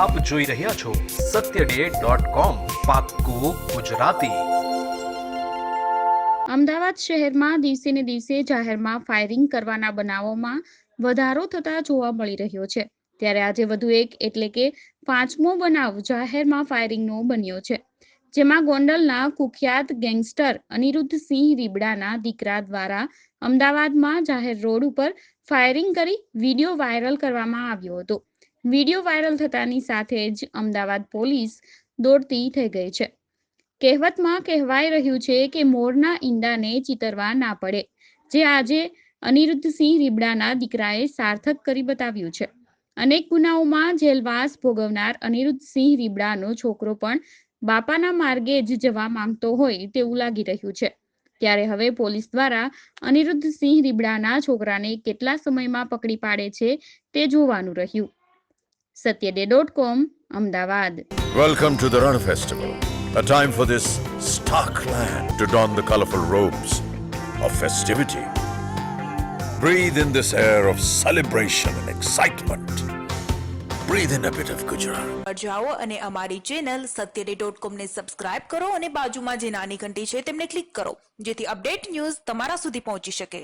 આપ જોઈ રહ્યા છો સત્ય ડે ગુજરાતી. અમદાવાદ શહેરમાં દિવસે ને દિવસે જાહેરમાં ફાયરિંગ કરવાના બનાવોમાં વધારો થતા જોવા મળી રહ્યો છે. ત્યારે આજે વધુ એક એટલે કે પાંચમો બનાવ જાહેરમાં ફાયરિંગનો બન્યો છે. જેમાં ગોંડલના કુખ્યાત ગેંગસ્ટર અનિરુદ્ધ સિંહ રીબડાના દીકરા દ્વારા અમદાવાદમાં જાહેર રોડ ઉપર ફાયરિંગ કરી વીડિયો વાયરલ કરવામાં આવ્યો હતો. વીડિયો વાયરલ થતાની સાથે જ અમદાવાદ પોલીસ દોડતી થઈ ગઈ છે. કહેવતમાં કહેવાઈ રહ્યું છે કે મોરના ઈંડાને ચિતરવા ના પડે, જે આજે અનિરુદ્ધસિંહ રીબડાના દીકરાએ સાર્થક કરી બતાવ્યું છે. અનેક ગુનાઓમાં જેલવાસ ભોગવનાર અનિરુદ્ધસિંહ રીબડાનો છોકરો પણ બાપાના માર્ગે જ જવા માંગતો હોય તેવું લાગી રહ્યું છે. ત્યારે હવે પોલીસ દ્વારા અનિરુદ્ધસિંહ રીબડાના છોકરાને કેટલા સમયમાં પકડી પાડે છે તે જોવાનું રહ્યું. Satyaday dot com Ahmedabad Welcome to the Run Festival, a time for this stark land to don the colorful robes of festivity. Breathe in this air of celebration and excitement. Breathe in a bit of Gujarat. પર જાઓ અને અમારી channel Satyaday dot કોમને subscribe કરો અને બાજુમાં જે નાની ઘંટી છે તેમને ક્લિક કરો જેથી અપડેટ ન્યૂઝ તમારા સુધી પહોંચી શકે